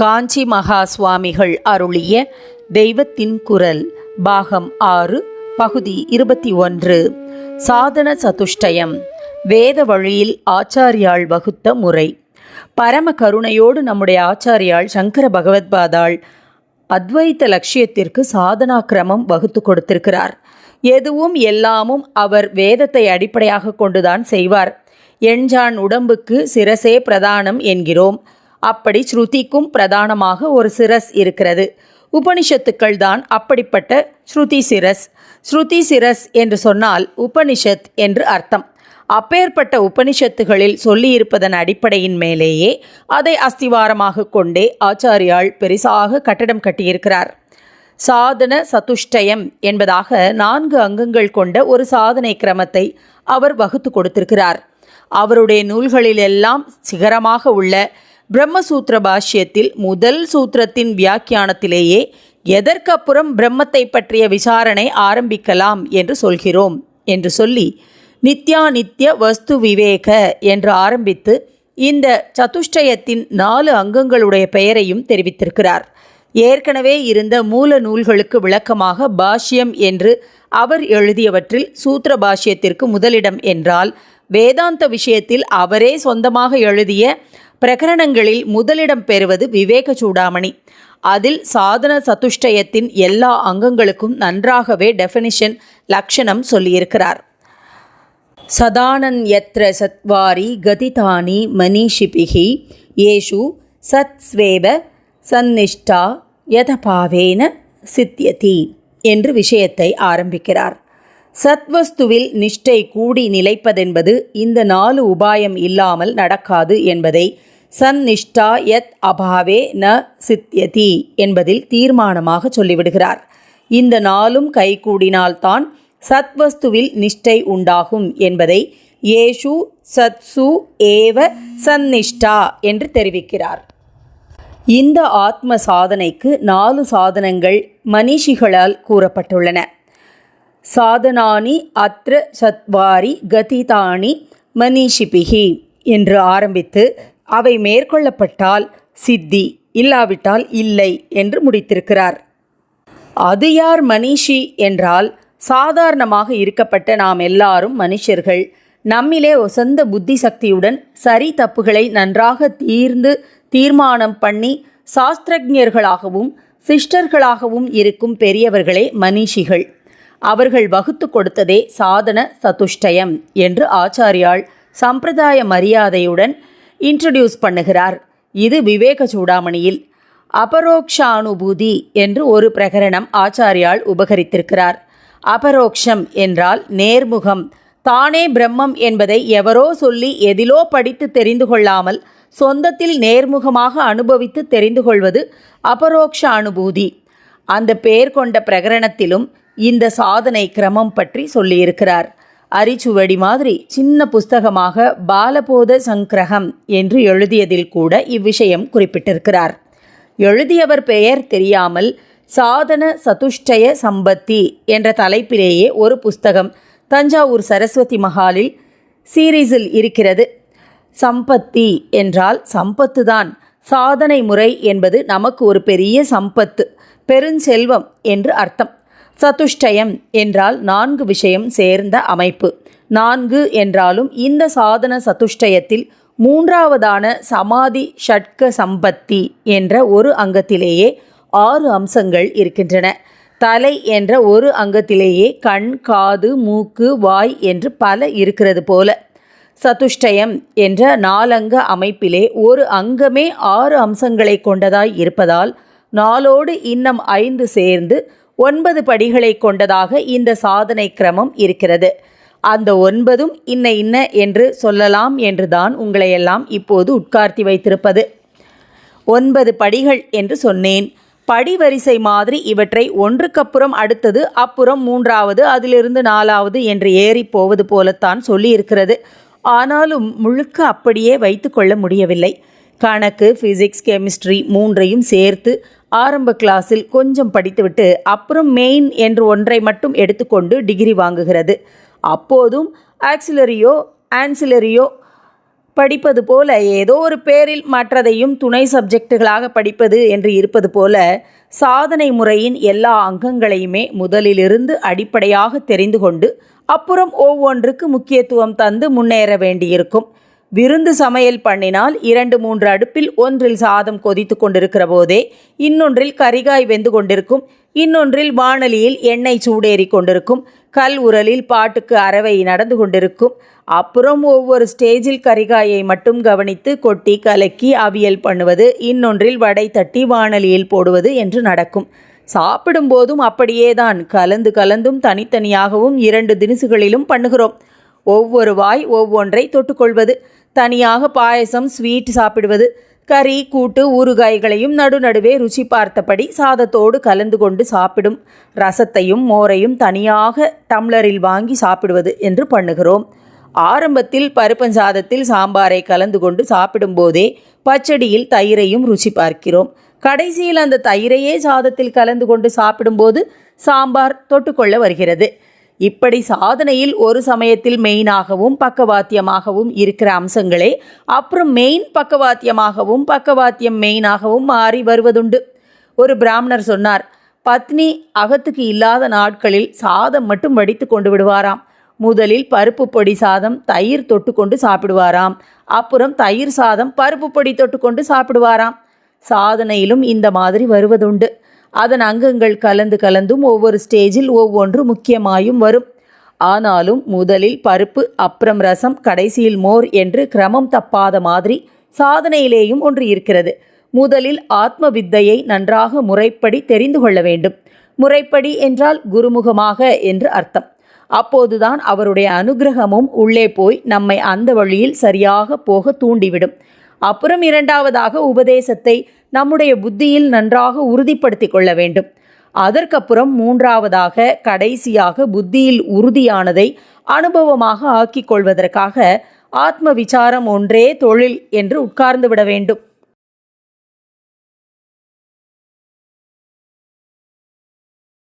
காஞ்சி மகா சுவாமிகள் அருளிய தெய்வத்தின் குரல் பாகம் ஆறு பகுதி இருபத்தி ஒன்று. சாதன சதுஷ்டயம். வேத வழியில் ஆச்சாரியால் வகுத்த முறை. பரம கருணையோடு நம்முடைய ஆச்சாரியால் சங்கர பகவத்பாதாள் அத்வைத்த லட்சியத்திற்கு சாதனா கிரமம் வகுத்து கொடுத்திருக்கிறார். எதுவும் எல்லாமும் அவர் வேதத்தை அடிப்படையாக கொண்டுதான் செய்வார். எண்ஜான் உடம்புக்கு சிரசே பிரதானம் என்கிறோம். அப்படி ஸ்ருதிக்கும் பிரதானமாக ஒரு சிரஸ் இருக்கிறது. உபனிஷத்துக்கள் தான் அப்படிப்பட்ட ஸ்ருதி சிரஸ். ஸ்ருதி சிரஸ் என்று சொன்னால் உபனிஷத் என்று அர்த்தம். அப்பேற்பட்ட உபனிஷத்துகளில் சொல்லியிருப்பதன் அடிப்படையின் மேலேயே அதை அஸ்திவாரமாக கொண்டே ஆச்சாரியாள் பெரிசாக கட்டடம் கட்டியிருக்கிறார். சாதன சதுஷ்டயம் என்பதாக நான்கு அங்கங்கள் கொண்ட ஒரு சாதனை கிரமத்தை அவர் வகுத்து கொடுத்திருக்கிறார். அவருடைய நூல்களிலெல்லாம் சிகரமாக உள்ள பிரம்மசூத்திர பாஷ்யத்தில் முதல் சூத்திரத்தின் வியாக்கியானத்திலேயே எதற்கப்புறம் பிரம்மத்தை பற்றிய விசாரணை ஆரம்பிக்கலாம் என்று சொல்கிறோம் என்று சொல்லி நித்யாநித்ய வஸ்து விவேக என்று ஆரம்பித்து இந்த சதுஷ்டயத்தின் நாலு அங்கங்களுடைய பெயரையும் தெரிவித்திருக்கிறார். ஏற்கனவே இருந்த மூல நூல்களுக்கு விளக்கமாக பாஷ்யம் என்று அவர் எழுதியவற்றில் சூத்திர பாஷ்யத்திற்கு முதலிடம் என்றால் வேதாந்த விஷயத்தில் அவரே சொந்தமாக எழுதிய பிரகரணங்களில் முதலிடம் பெறுவது விவேக சூடாமணி. அதில் சாதன சதுஷ்டயத்தின் எல்லா அங்கங்களுக்கும் நன்றாகவே டெஃபினிஷன் லக்ஷணம் சொல்லியிருக்கிறார். சதானன் யத்ர சத்வாரி கதிதானி மனிஷிபிகி ஏஷு சத்ஸ்வேவ சந்நிஷ்டா யதபாவேன சித்தியதி என்று விஷயத்தை ஆரம்பிக்கிறார். சத்வஸ்துவில் நிஷ்டை கூடி நிலைப்பதென்பது இந்த நாலு உபாயம் இல்லாமல் நடக்காது என்பதை சந்நிஷ்டா யத் அபாவே ந சித்தியதி என்பதில் தீர்மானமாக சொல்லிவிடுகிறார். இந்த நாளும் கைகூடினால்தான் சத்வஸ்துவில் நிஷ்டை உண்டாகும் என்பதை ஏஷு சத்சு ஏவ சந்நிஷ்டா என்று தெரிவிக்கிறார். இந்த ஆத்ம சாதனைக்கு நாலு சாதனங்கள் மனிஷிகளால் கூறப்பட்டுள்ளன. சாதனானி அத்ர சத்வாரி கதிதானி மனிஷிபிகி என்று ஆரம்பித்து அவை மேற்கொள்ளப்பட்டால் சித்தி இல்லாவிட்டால் இல்லை என்று முடித்திருக்கிறார். அது யார் மனிஷி என்றால் சாதாரணமாக இருக்கப்பட்ட நாம் எல்லாரும் மனுஷர்கள். நம்மிலே ஒசந்த புத்தி சக்தியுடன் சரி தப்புகளை நன்றாக தீர்ந்து தீர்மானம் பண்ணி சாஸ்திரஜர்களாகவும் சிஷ்டர்களாகவும் இருக்கும் பெரியவர்களே மனிஷிகள். அவர்கள் வகுத்து கொடுத்ததே சாதன சதுஷ்டயம் என்று ஆச்சாரியால் சம்பிரதாய மரியாதையுடன் இன்ட்ரடியூஸ் பண்ணுகிறார். இது விவேக சூடாமணியில் அபரோக்ஷானுபூதி என்று ஒரு பிரகரணம் ஆச்சாரியால் உபகரித்திருக்கிறார். அபரோக்ஷம் என்றால் நேர்முகம். தானே பிரம்மம் என்பதை எவரோ சொல்லி எதிலோ படித்து தெரிந்து கொள்ளாமல் சொந்தத்தில் நேர்முகமாக அனுபவித்து தெரிந்து கொள்வது அபரோக்ஷ அனுபூதி அந்த பெயர் கொண்ட பிரகரணத்திலும் இந்த சாதனை கிரமம் பற்றி சொல்லியிருக்கிறார். அரிச்சுவடி மாதிரி சின்ன புஸ்தகமாக பாலபோத சங்கிரகம் என்று எழுதியதில் கூட இவ்விஷயம் குறிப்பிட்டிருக்கிறார். எழுதியவர் பெயர் தெரியாமல் சாதன சதுஷ்டய சம்பத்தி என்ற தலைப்பிலேயே ஒரு புஸ்தகம் தஞ்சாவூர் சரஸ்வதி மஹாலில் சீரீஸில் இருக்கிறது. சம்பத்தி என்றால் சம்பத்து தான் சாதனை முறை என்பது நமக்கு ஒரு பெரிய சம்பத்து பெருஞ்செல்வம் என்று அர்த்தம். சதுஷ்டயம் என்றால் நான்கு விஷயம் சேர்ந்த அமைப்பு. நான்கு என்றாலும் இந்த சாதன சதுஷ்டயத்தில் மூன்றாவதான சமாதி ஷட்க சம்பத்தி என்ற ஒரு அங்கத்திலேயே ஆறு அம்சங்கள் இருக்கின்றன. தலை என்ற ஒரு அங்கத்திலேயே கண் காது மூக்கு வாய் என்று பல இருக்கிறது போல. சதுஷ்டயம் என்ற நாலங்க அமைப்பிலே ஒரு அங்கமே ஆறு அம்சங்களை கொண்டதாய் இருப்பதால் நாளோடு இன்னும் ஐந்து சேர்ந்து ஒன்பது படிகளை கொண்டதாக இந்த சாதனை கிரமம் இருக்கிறது. அந்த ஒன்பதும் இன்ன இன்ன என்று சொல்லலாம் என்றுதான் உங்களையெல்லாம் இப்போது உட்கார்த்தி வைத்திருப்பது. ஒன்பது படிகள் என்று சொன்னேன். படிவரிசை மாதிரி இவற்றை ஒன்றுக்கப்புறம் அடுத்தது அப்புறம் மூன்றாவது அதிலிருந்து நாலாவது என்று ஏறி போவது போலத்தான் சொல்லியிருக்கிறது. ஆனாலும் முழுக்க அப்படியே வைத்துக்கொள்ள முடியவில்லை. கணக்கு ஃபிசிக்ஸ் கெமிஸ்ட்ரி மூன்றையும் சேர்த்து ஆரம்ப கிளாஸில் கொஞ்சம் படித்துவிட்டு அப்புறம் மெயின் என்று ஒன்றை மட்டும் எடுத்துக்கொண்டு டிகிரி வாங்குகிறது. அப்போதும் ஆக்சிலரியோ ஆன்சிலரியோ படிப்பது போல ஏதோ ஒரு பேரில் மற்றதையும் துணை சப்ஜெக்டுகளாக படிப்பது என்று இருப்பது போல சாதனை முறையின் எல்லா அங்கங்களையுமே முதலிலிருந்து அடிப்படையாக தெரிந்து கொண்டு அப்புறம் ஒவ்வொன்றுக்கு முக்கியத்துவம் தந்து முன்னேற வேண்டியிருக்கும். விருந்து சமையல் பண்ணினால் இரண்டு மூன்று அடுப்பில் ஒன்றில் சாதம் கொதித்து கொண்டிருக்கிற போதே இன்னொன்றில் கரிகாய் வெந்து கொண்டிருக்கும். இன்னொன்றில் வானலியில் எண்ணெய் சூடேறி கொண்டிருக்கும். கல் உரலில் பாட்டுக்கு அறவை நடந்து கொண்டிருக்கும். அப்புறம் ஒவ்வொரு ஸ்டேஜில் கரிகாயை மட்டும் கவனித்து கொட்டி கலக்கி அவியல் பண்ணுவது இன்னொன்றில் வடை தட்டி வானலியில் போடுவது என்று நடக்கும். சாப்பிடும்போதும் அப்படியேதான் கலந்து கலந்தும் தனித்தனியாகவும் இரண்டு தினசுகளிலும் பண்ணுகிறோம். ஒவ்வொரு வாய் ஒவ்வொன்றை தொட்டுக்கொள்வது தனியாக பாயசம் ஸ்வீட் சாப்பிடுவது கறி கூட்டு ஊறுகாய்களையும் நடுநடுவே ருச்சி பார்த்தபடி சாதத்தோடு கலந்து கொண்டு சாப்பிடும். ரசத்தையும் மோரையும் தனியாக டம்ளரில் வாங்கி சாப்பிடுவது என்று பண்ணுகிறோம். ஆரம்பத்தில் பருப்பஞ்சாதத்தில் சாம்பாரை கலந்து கொண்டு சாப்பிடும்போதே பச்சடியில் தயிரையும் ருச்சி பார்க்கிறோம். கடைசியில் அந்த தயிரையே சாதத்தில் கலந்து கொண்டு சாப்பிடும்போது சாம்பார் தொட்டுக்கொள்ள வருகிறது. இப்படி சாதனையில் ஒரு சமயத்தில் மெயினாகவும் பக்கவாத்தியமாகவும் இருக்கிற அம்சங்களே அப்புறம் மெயின் பக்கவாத்தியமாகவும் பக்கவாத்தியம் மெயினாகவும் மாறி வருவதுண்டு. ஒரு பிராமணர் சொன்னார் பத்னி அகத்துக்கு இல்லாத நாட்களில் சாதம் மட்டும் வடித்து கொண்டு விடுவாராம். முதலில் பருப்பு பொடி சாதம் தயிர் தொட்டுக்கொண்டு சாப்பிடுவாராம். அப்புறம் தயிர் சாதம் பருப்பு பொடி தொட்டுக்கொண்டு சாப்பிடுவாராம். சாதனையிலும் இந்த மாதிரி வருவதுண்டு. அதன் அங்கங்கள் கலந்து கலந்தும் ஒவ்வொரு ஸ்டேஜில் ஒவ்வொன்று முக்கியமாயும் வரும். ஆனாலும் முதலில் பருப்பு அப்புறம் ரசம் கடைசியில் மோர் என்று கிரமம் தப்பாத மாதிரி சாதனையிலேயும் ஒன்று இருக்கிறது. முதலில் ஆத்ம வித்தையை நன்றாக முறைப்படி தெரிந்து கொள்ள வேண்டும். முறைப்படி என்றால் குருமுகமாக என்று அர்த்தம். அப்போதுதான் அவருடைய அனுகிரகமும் உள்ளே போய் நம்மை அந்த வழியில் சரியாக போக தூண்டிவிடும். அப்புறம் இரண்டாவதாக உபதேசத்தை நம்முடைய புத்தியில் நன்றாக உறுதிப்படுத்தி கொள்ள வேண்டும். அதற்கப்புறம் மூன்றாவதாக கடைசியாக புத்தியில் உறுதியானதை அனுபவமாக ஆக்கிக் கொள்வதற்காக ஆத்ம விசாரம் ஒன்றே தொழில் என்று உட்கார்ந்து விட வேண்டும்.